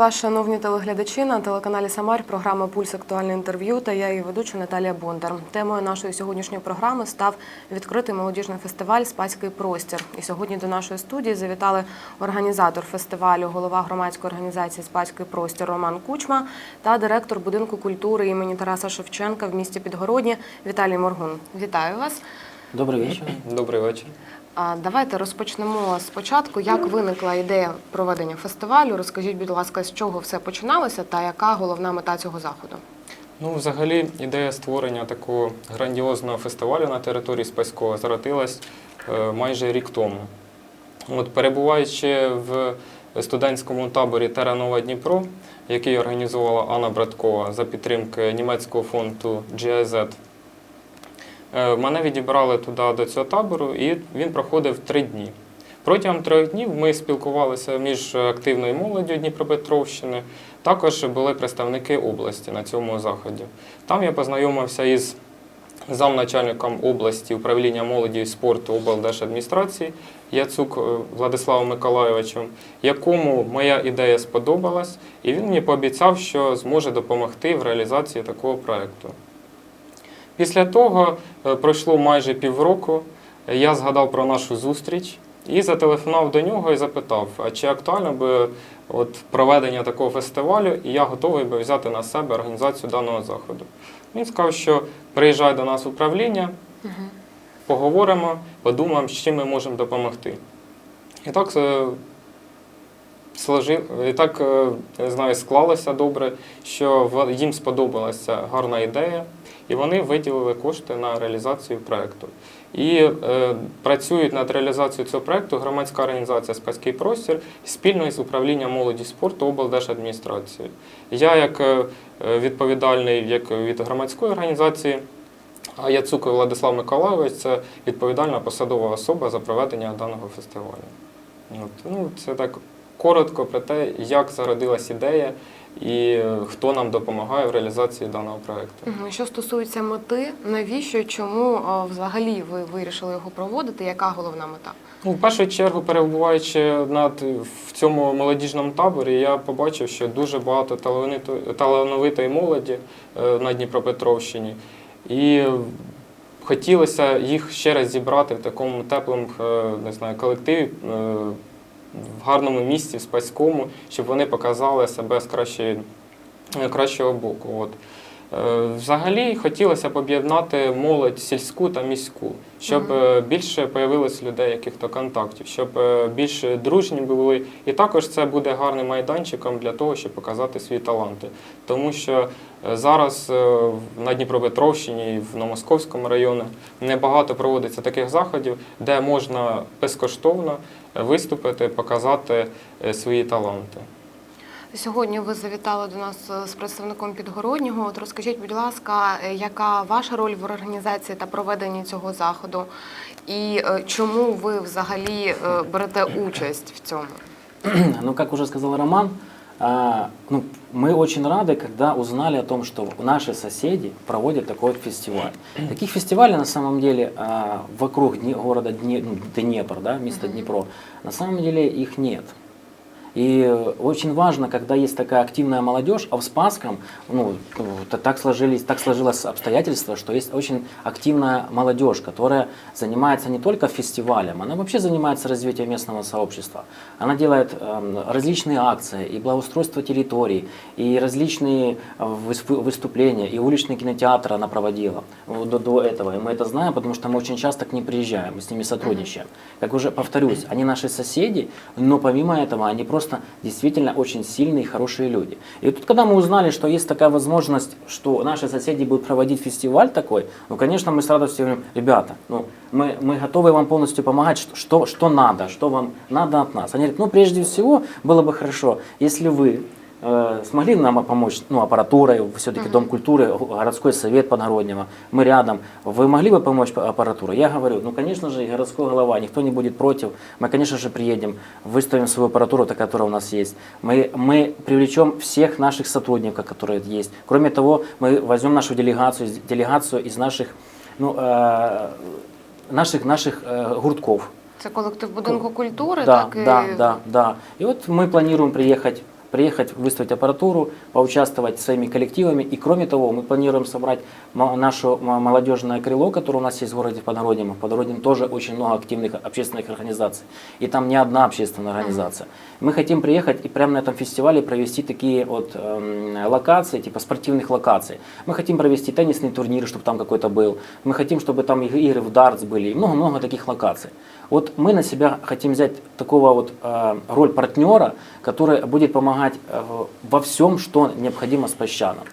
Вас, шановні телеглядачі на телеканалі Самар. Програма Пульс актуальне інтерв'ю та я її ведуча Наталія Бондар. Темою нашої сьогоднішньої програми став відкритий молодіжний фестиваль Спаський простір. І сьогодні до нашої студії завітали організатор фестивалю, голова громадської організації Спаський простір Роман Кучма та директор будинку культури імені Тараса Шевченка в місті Підгородні Віталій Моргун. Вітаю вас. Добрий вечір. Добрий вечір. Давайте розпочнемо спочатку. Як виникла ідея проведення фестивалю? Розкажіть, будь ласка, з чого все починалося та яка головна мета цього заходу? Ну, взагалі, ідея створення такого грандіозного фестивалю на території Спаського зародилась е, майже рік тому. От, перебуваючи в студентському таборі Теранова Дніпро, який організувала Анна Браткова за підтримки німецького фонду GIZ, мене відібрали туди до цього табору, і він проходив три дні. Протягом трьох днів ми спілкувалися між активною молоддю Дніпропетровщини. Також були представники області на цьому заході. Там я познайомився із замначальником області управління молоді і спорту облдержадміністрації Яцук е, Владиславом Миколайовичем, якому моя ідея сподобалась, і він мені пообіцяв, що зможе допомогти в реалізації такого проєкту. Після того е, пройшло майже півроку. Я згадав про нашу зустріч і зателефонував до нього і запитав, а чи актуально би от проведення такого фестивалю, і я готовий би взяти на себе організацію даного заходу. Він сказав, що приїжджай до нас в управління, поговоримо, подумаємо, з чим ми можемо допомогти. І так, е, і так е, знаю, склалося добре, що їм сподобалася гарна ідея, і вони виділили кошти на реалізацію проєкту. І е, працюють над реалізацією цього проєкту громадська організація Спаський простір спільно з управлінням молоді спорту облдержадміністрації. Я, як е, відповідальний як від громадської організації, а Яцук Владислав Миколайович це відповідальна посадова особа за проведення даного фестивалю. От, ну, це так коротко про те, як зародилась ідея і е, хто нам допомагає в реалізації даного проєкту. Мгм. Що стосується мети, навіщо, чому взагалі ви вирішили його проводити? Яка головна мета? Ну, в першу чергу, перебуваючи над в цьому молодіжному таборі, я побачив, що дуже багато талановитої, молоді е, на Дніпропетровщині. І хотілося їх ще раз зібрати в такому теплому е, не знаю, колективі, е, в гарному місці, в Спаському, щоб вони показали себе з кращої, е, кращого боку. От. Е, Взагалі хотілося б об'єднати молодь сільську та міську, щоб е, більше появилось людей, яких-то контактів, щоб більш дружні були. І також це буде гарним майданчиком для того, щоб показати свої таланти. Тому що зараз на Дніпропетровщині і в Новомосковському районі небагато проводиться таких заходів, де можна безкоштовно виступити, показати е, свої таланти. Сьогодні ви завітали до нас е, з представником Підгороднього. От розкажіть, будь ласка, е, яка ваша роль в організації та проведенні цього заходу, і чому ви взагалі берете участь в цьому? Ну, как уже сказал Роман, ну, мы очень рады, когда узнали о том, что наши соседи проводят такой фестиваль. Таких фестивалей на самом деле вокруг города ну, Днепр, да, места Днепро, на самом деле их нет. И э, очень важно, когда есть такая активная молодежь, а в Спасском, ну, так, сложились, так сложилось обстоятельство, что есть очень активная молодежь, которая занимается не только фестивалем, она вообще занимается развитием местного сообщества. Она делает эм, различные акции, и благоустройство территорий, и различные э, выс- выступления, и уличный кинотеатр она проводила э, до, до этого. И мы это знаем, потому что мы очень часто к ним приезжаем, мы с ними сотрудничаем. Как уже повторюсь, они наши соседи, но помимо этого они просто действительно очень сильные и хорошие люди. И тут, когда мы узнали, что есть такая возможность, что наши соседи будут проводить фестиваль такой, ну, конечно, мы с радостью говорим, ребята, ну, мы, мы готовы вам полностью помогать, что, что, что надо, что вам надо от нас. Они говорят, ну, прежде всего, было бы хорошо, если вы смогли нам помочь ну, аппаратурой, все-таки Мгм. Дом культуры, го- городской совет Подгороднего, мы рядом, вы могли бы помочь по аппаратурой? Я говорю, ну, конечно же, и городской голова, никто не будет против, мы, конечно же, приедем, выставим свою аппаратуру, та, которая у нас есть, мы, мы привлечем всех наших сотрудников, которые есть. Кроме того, мы возьмем нашу делегацию, делегацию из наших, ну, э, наших, наших э, гуртков, Це колектив будинку культури, да, так і да, да, да. И вот мы планируем приехать приехать, выставить аппаратуру, поучаствовать своими коллективами. И кроме того, мы планируем собрать наше молодежное крыло, которое у нас есть в городе Подгороднем. В Подгороднем тоже очень много активных общественных организаций. И там не одна общественная организация. Мы хотим приехать и прямо на этом фестивале провести такие вот эм, локации, типа спортивных локаций. Мы хотим провести теннисный турнир, чтобы там какой-то был. Мы хотим, чтобы там иг- игры в дартс были. И много-много таких локаций. Вот мы на себя хотим взять такого вот э, роль партнера, который будет помогать э, во всем, что необходимо с песчаном.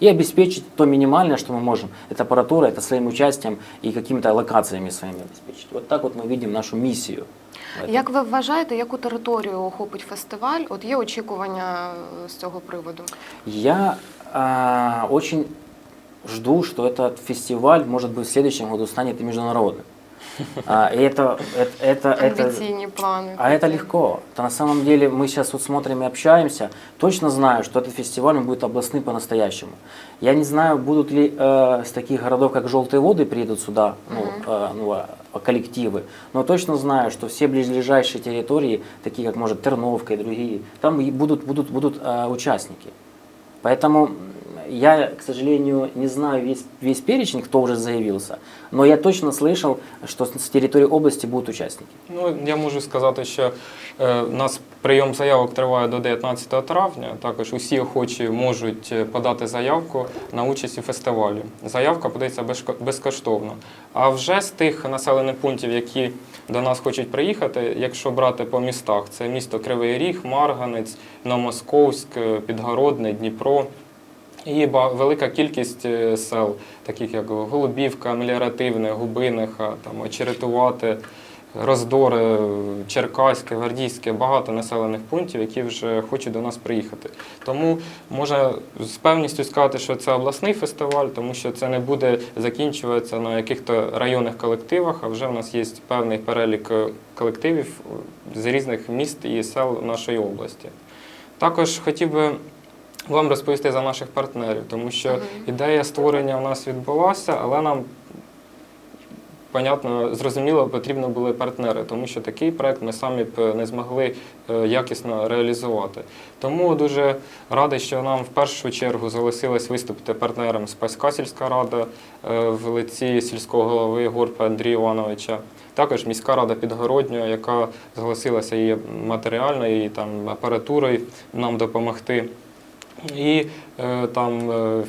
И обеспечить то минимальное, что мы можем. Это аппаратура, это своим участием и какими-то локациями своими обеспечить. Вот так вот мы видим нашу миссию. в этом. Як ви вважаєте, яку територію охопить фестиваль? От є очікування е, з цього приводу? Я а, очень жду, что этот фестиваль, может быть, в следующем году станет и международным. А, и это, это, это, это, Амбіційні плани. а это легко. Это на самом деле мы сейчас вот смотрим и общаемся. Точно знаю, что этот фестиваль он будет областным по-настоящему. Я не знаю, будут ли э, с таких городов, как Желтые воды, приедут сюда ну, э, ну, а, коллективы. Но точно знаю, что все ближайшие территории, такие как, может, Терновка и другие, там и будут, будут, будут э, участники. Поэтому м, я, к сожалению, не знаю весь, весь перечень, кто уже заявился, но я точно слышал, что с с территории области будут участники. Ну, я можу сказати, що е, у нас прийом заявок триває до 19 травня. Також усі охочі можуть е, подати заявку на участь у фестивалі. Заявка подається безкоштовно. А вже з тих населених пунктів, які до нас хочуть приїхати, якщо брати по містах, це місто Кривий Ріг, Марганець, Новомосковськ, е, Підгородне, Дніпро. І велика кількість е, сел, таких як Голубівка, Меліоративне, Губиниха, там, Очеретувати, Роздори, Черкаське, Гвардійське, багато населених пунктів, які вже хочуть до нас приїхати. Тому можна з певністю сказати, що це обласний фестиваль, тому що це не буде закінчуватися на яких-то районних колективах, а вже в нас є певний перелік е, колективів е, з різних міст і сел нашої області. Також хотів би вам розповісти за наших партнерів, тому що ідея створення у нас відбулася, але нам, понятно, зрозуміло, потрібно були партнери, тому що такий проект ми самі б не змогли е, якісно реалізувати. Тому дуже радий, що нам в першу чергу залишилось виступити партнером Спаська сільська рада е, в лиці сільського голови Горпа Андрія Івановича. Також міська рада Підгороднього, яка зголосилася і матеріально, і там апаратурою нам допомогти. І е, там е,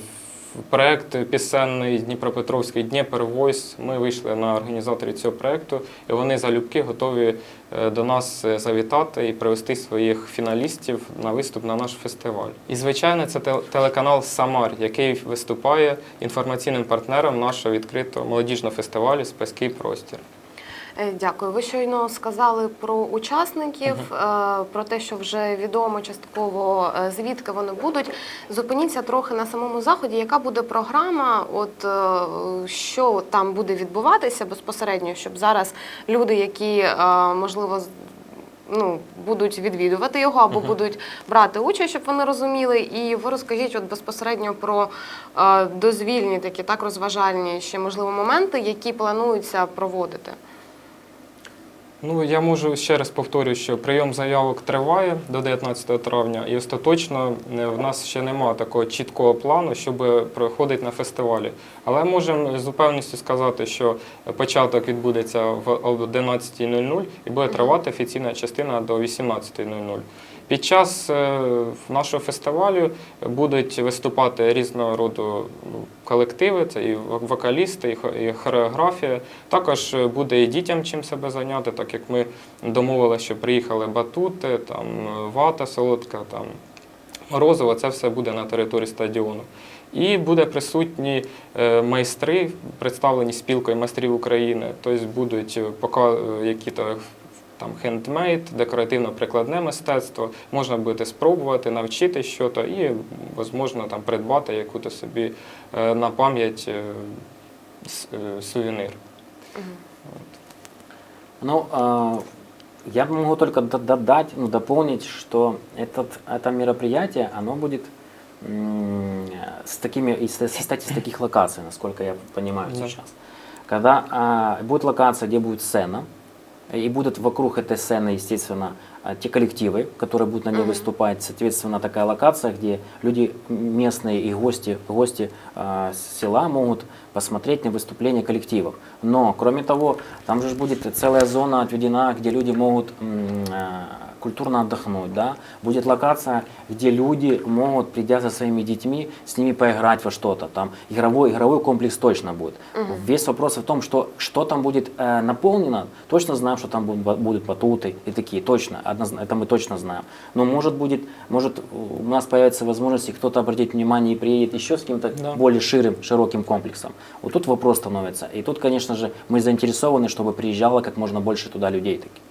проект пісенний Дніпропетровський Дніпер Войс. Ми вийшли на організаторів цього проекту, і вони залюбки готові е, до нас завітати і привести своїх фіналістів на виступ на наш фестиваль. І звичайно, це телеканал Самар, який виступає інформаційним партнером нашого відкритого молодіжного фестивалю Спаський простір. Е, Дякую. Ви щойно сказали про учасників, е, про те, що вже відомо частково е, звідки вони будуть. Зупиніться трохи на самому заході. Яка буде програма? От що там буде відбуватися безпосередньо, щоб зараз люди, які можливо ну, будуть відвідувати його або будуть брати участь, щоб вони розуміли. І ви розкажіть от безпосередньо про е, дозвільні такі так розважальні ще можливо моменти, які плануються проводити. Ну, я можу ще раз повторю, що прийом заявок триває до 19 травня, і остаточно е, в нас ще немає такого чіткого плану, щоб проходити на фестивалі. Але можемо з упевненістю сказати, що початок відбудеться в 11.00 і буде тривати офіційна частина до 18.00. Під час е, нашого фестивалю будуть виступати різного роду ну, колективи, це і вокалісти, і хо- хореографія. Також е, буде і дітям чим себе зайняти, так як ми домовилися, що приїхали батути, там е, вата солодка, там морозиво, це все буде на території стадіону. І буде присутні майстри, представлені спілкою майстрів України. Тобто будуть які-то там хендмейд, декоративно-прикладне мистецтво. Можна буде спробувати навчити щось і, можливо, там придбати яку-то собі е, на пам'ять е, е, сувенир. Ну, я могу только додать, ну, дополнить, что этот, это мероприятие, оно будет с такими, состоять из таких локаций, насколько я понимаю Да. сейчас. Когда а, будет локация, где будет сцена, и будут вокруг этой сцены, естественно, а, те коллективы, которые будут на ней выступать. Соответственно, такая локация, где люди местные и гости, гости а, села могут посмотреть на выступление коллективов. Но, кроме того, там же будет целая зона отведена, где люди могут а, культурно отдохнуть, да, будет локация, где люди могут, придя за своими детьми, с ними поиграть во что-то, там игровой, игровой комплекс точно будет. Весь вопрос в том, что, что там будет э, наполнено, точно знаем, что там будут, будут батуты и такие, точно, однозна- это мы точно знаем. Но может будет, может у нас появится возможность, и кто-то обратит внимание и приедет еще с каким-то Да. более ширым, широким комплексом. Вот тут вопрос становится. И тут, конечно же, мы заинтересованы, чтобы приезжало как можно больше туда людей таких.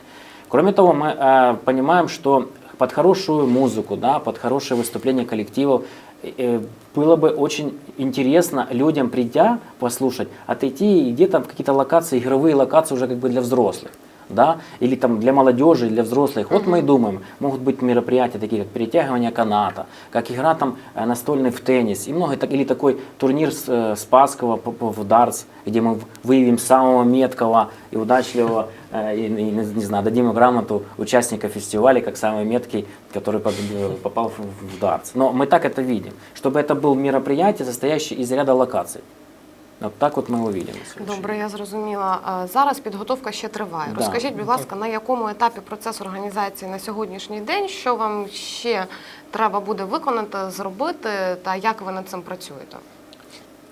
Кроме того, мы э, понимаем, что под хорошую музыку, да, под хорошее выступление коллективов э, было бы очень интересно людям, придя послушать, отойти и где-то в какие-то локации, игровые локации уже как бы для взрослых. Да, или там для молодежи, для взрослых. Вот мы и думаем, могут быть мероприятия такие, как перетягивание каната, как игра там э, настольный в теннис, и много или такой турнир с, э, Спасского в дартс, где мы выявим самого меткого и удачливого, э, и, и, не не знаю, дадим ему грамоту участника фестиваля, как самый меткий, который победил- попал в, в дартс. Но мы так это видим, чтобы это был мероприятие, состоящее из ряда локаций. Вот так вот мы его видим. на сьогоднішній Добре, я зрозуміла. А Зараз підготовка ще триває. Да. Розкажіть, будь ласка, на якому етапі процес організації на сьогоднішній день, що вам ще треба буде виконати, зробити, та як ви над цим працюєте?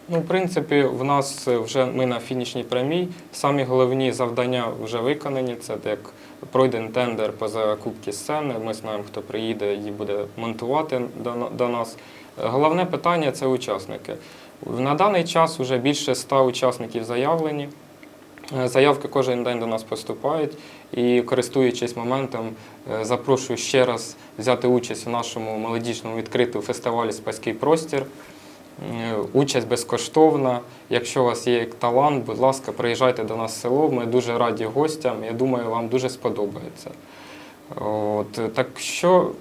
Ну, в принципі, в нас вже ми на фінішній прямій. Самі головні завдання вже виконані. Це як пройден тендер по закупці сцени. Ми знаємо, хто приїде і буде монтувати до, до нас. Головне питання це учасники. На даний час вже більше ста учасників заявлені. Е, Заявки кожен день до нас поступають і, користуючись моментом, е, запрошую ще раз взяти участь у нашому молодіжному відкритому фестивалі Спаський простір. Е, Участь безкоштовна. Якщо у вас є талант, будь ласка, приїжджайте до нас в село. Ми дуже раді гостям. Я думаю, вам дуже сподобається. От, так що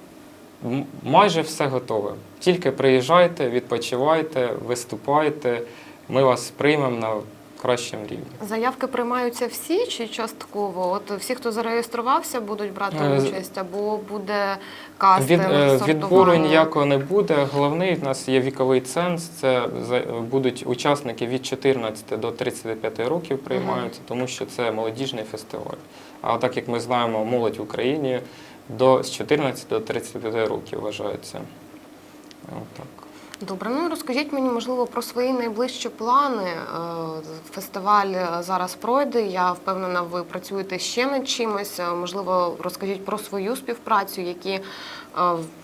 майже все готове. Тільки приїжджайте, відпочивайте, виступайте. Ми вас приймемо на кращому рівні. Заявки приймаються всі чи частково? От всі, хто зареєструвався, будуть брати Е, участь, або буде Від, кастинг, е, відбору ніякого не буде. Головний в нас є віковий ценз. Це будуть учасники від 14 до 35 років приймаються, тому що це молодіжний фестиваль. А так як ми знаємо, молодь в Україні до з 14 до 35 років вважається. Отак. Добре, ну розкажіть мені, можливо, про свої найближчі плани. Е, Фестиваль е, зараз пройде. Я впевнена, ви працюєте ще над чимось. Е, Можливо, розкажіть про свою співпрацю, які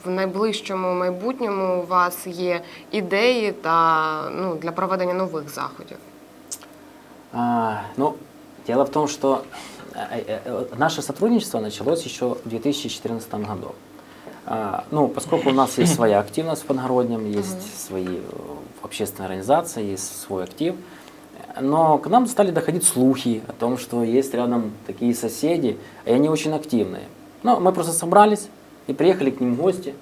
в найближчому майбутньому у вас є ідеї та ну, для проведення нових заходів. А, ну, дело в том, что э, э, наше сотрудничество началось еще в 2014 году. А, ну, поскольку у нас есть своя активность в Подгороднем, есть свои э, общественные организации, есть свой актив, но к нам стали доходить слухи о том, что есть рядом такие соседи, и они очень активные. Ну, мы просто собрались и приехали к ним в гости.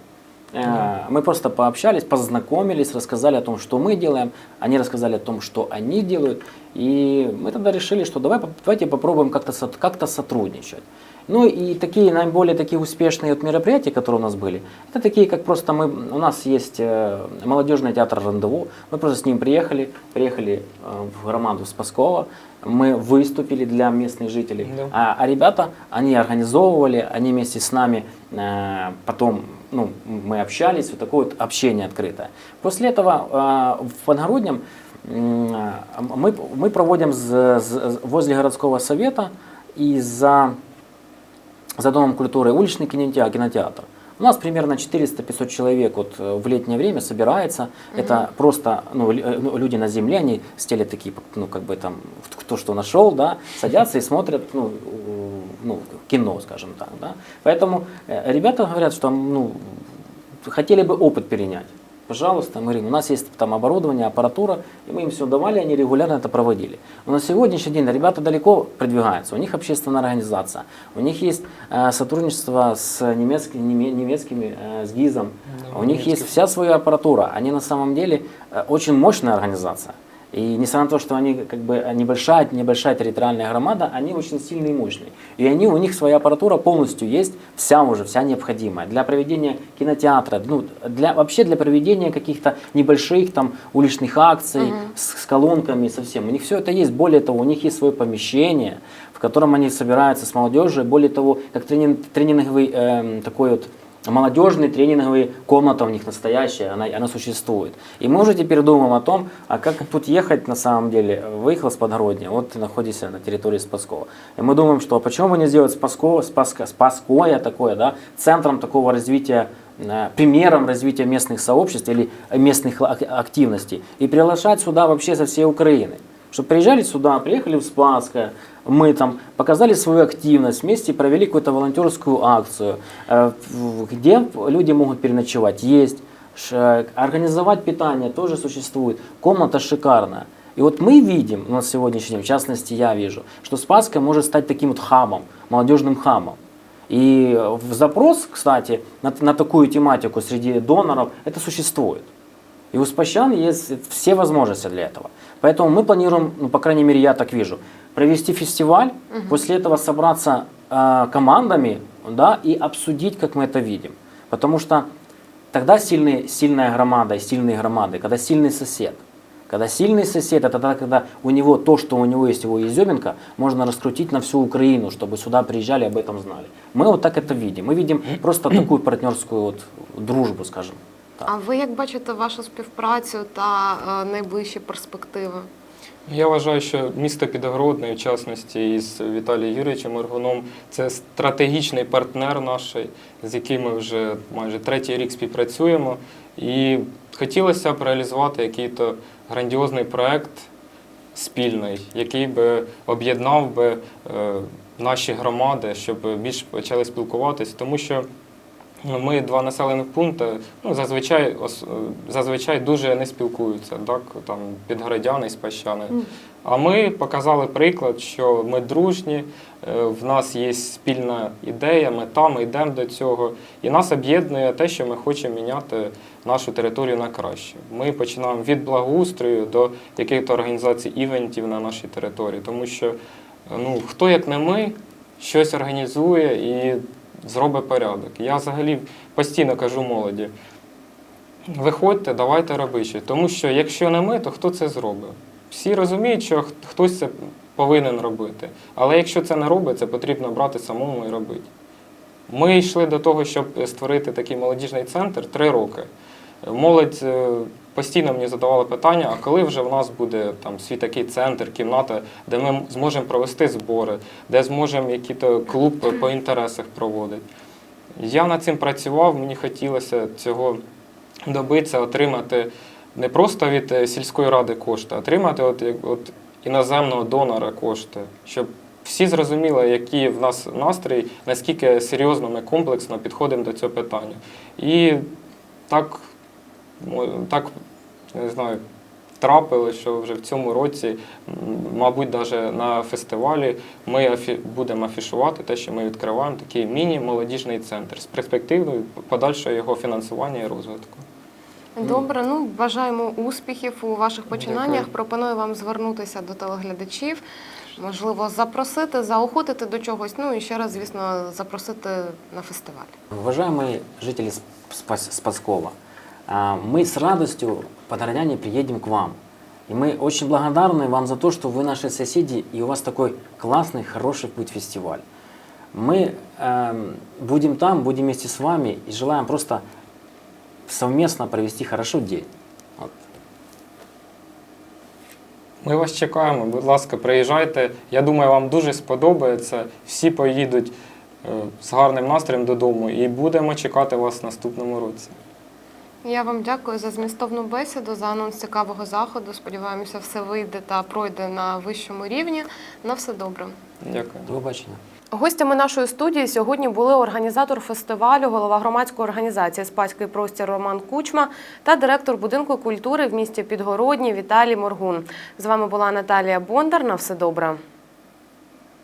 Э, Мы просто пообщались, познакомились, рассказали о том, что мы делаем, они рассказали о том, что они делают, и мы тогда решили, что давай, давайте попробуем как-то как-то сотрудничать. Ну и такие наиболее такие успешные вот мероприятия, которые у нас были, это такие, как просто мы, у нас есть э, молодежный театр «Рандеву», мы просто с ним приехали, приехали э, в громаду Спаскова, мы выступили для местных жителей, Да. а, а ребята, они организовывали, они вместе с нами э, потом, ну, мы общались, вот такое вот общение открытое. После этого э, в Подгороднем э, мы, мы проводим з- з- возле городского совета и за, за Домом культуры уличный кинотеатр. кинотеатр. У нас примерно 400-500 человек вот э, в летнее время собирается. Это просто ну, э, ну, люди на земле, они стелят такие, ну, как бы там, кто что нашел, да, садятся и смотрят, ну, ну, кино, скажем так, да. Поэтому э, ребята говорят, что, ну, хотели бы опыт перенять. Пожалуйста, мы говорим, у нас есть там оборудование, аппаратура, и мы им все давали, они регулярно это проводили. Но на сегодняшний день ребята далеко продвигаются, у них общественная организация, у них есть э, сотрудничество с немецкими, неме- немецкими э, с ГИЗом, Да, у них есть вся своя аппаратура, они на самом деле э, очень мощная организация. И несмотря на то, что они как бы небольшая, небольшая территориальная громада, они очень сильные и мощные. И они, у них своя аппаратура полностью есть, вся уже, вся необходимая. Для проведения кинотеатра, ну, для, вообще для проведения каких-то небольших там уличных акций с, с колонками, со всем. У них все это есть. Более того, у них есть свое помещение, в котором они собираются с молодежью. Более того, как тренинг, тренинговый эм, такой вот молодежный тренинговый комната у них настоящая, она, она существует. И мы уже теперь думаем о том, а как тут ехать на самом деле. Выехал с Подгородня, вот ты находишься на территории Спасского. И мы думаем, что почему бы не сделать Спасково, Спаска, Спасское такое, да, центром такого развития э, примером развития местных сообществ или местных ак- активностей и приглашать сюда вообще со всей Украины. Чтобы приезжали сюда, приехали в Спасское, мы там показали свою активность, вместе провели какую-то волонтерскую акцию, э, где люди могут переночевать, есть, организовать питание тоже существует, комната шикарная. И вот мы видим на сегодняшний день, в частности я вижу, что Спасская может стать таким вот хабом, молодежным хабом. И запрос, кстати, на, на такую тематику среди доноров, это существует. И у спасчан есть все возможности для этого. Поэтому мы планируем, ну, по крайней мере, я так вижу, провести фестиваль, после этого собраться э, командами да, и обсудить, как мы это видим. Потому что тогда сильный, сильная громада и сильные громады, когда сильный сосед. Когда сильный сосед, это тогда, когда у него то, что у него есть, его изюминка, можно раскрутить на всю Украину, чтобы сюда приезжали и об этом знали. Мы вот так это видим. Мы видим просто такую партнерскую вот дружбу, скажем. так. А ви як бачите вашу співпрацю та е, найближчі перспективи? Я вважаю, що місто Підгородне, в частності із Віталієм Юрійовичем Моргуном, це стратегічний партнер наш, з яким ми вже майже третій рік співпрацюємо. І хотілося б реалізувати якийсь грандіозний проект спільний, який би об'єднав би е, наші громади, щоб більше почали спілкуватися, тому що ми два населених пункти ну, зазвичай, ос- е, зазвичай дуже не спілкуються, так? там підгородяни і спащани. А ми показали приклад, що ми дружні, е, в нас є спільна ідея, мета, ми йдемо до цього. І нас об'єднує те, що ми хочемо міняти нашу територію на краще. Ми починаємо від благоустрою до яких-то організацій івентів на нашій території, тому що е, ну, хто як не ми щось організує і зробить порядок. Я взагалі постійно кажу молоді. Виходьте, давайте робити. Тому що якщо не ми, то хто це зробить? Всі розуміють, що хтось це повинен робити. Але якщо це не робить, це потрібно брати самому і робити. Ми йшли до того, щоб створити такий молодіжний центр три роки. Молодь е, постійно мені задавала питання, а коли вже в нас буде там свій такий центр, кімната, де ми зможемо провести збори, де зможемо якийсь клуб по інтересах проводити. Я над цим працював, мені хотілося цього добитися, отримати не просто від е, сільської ради кошти, а отримати от, от іноземного донора кошти, щоб всі зрозуміли, які в нас настрій, наскільки серйозно ми комплексно підходимо до цього питання. І так, так не знаю, трапили, що вже в цьому році, мабуть, навіть на фестивалі ми афі- будемо афішувати те, що ми відкриваємо такий міні-молодіжний центр з перспективою подальшого його фінансування і розвитку. Добре, ну бажаємо успіхів у ваших починаннях. Дякую. Пропоную вам звернутися до телеглядачів, можливо, запросити, заохотити до чогось. Ну і ще раз, звісно, запросити на фестиваль. Уважаемые жители Спас- Спасского, а, мы с радостью, подгородяне, приедем к вам. И мы очень благодарны вам за то, что вы наши соседи, и у вас такой классный, хороший будет фестиваль. Мы эм, будем там, будем вместе с вами и желаем просто совместно провести хорошо день. Вот. Ми вас чекаємо, будь ласка, приїжджайте. Я думаю, вам дуже сподобається. Всі поїдуть е, з гарним настроєм додому і будемо чекати вас в наступному році. Я вам дякую за змістовну бесіду, за анонс цікавого заходу. Сподіваємося, все вийде та пройде на вищому рівні. На все добре. Дякую. До побачення. Гостями нашої студії сьогодні були організатор фестивалю, голова громадської організації Спаський простір Роман Кучма та директор будинку культури в місті Підгородні Віталій Моргун. З вами була Наталія Бондар. На все добре.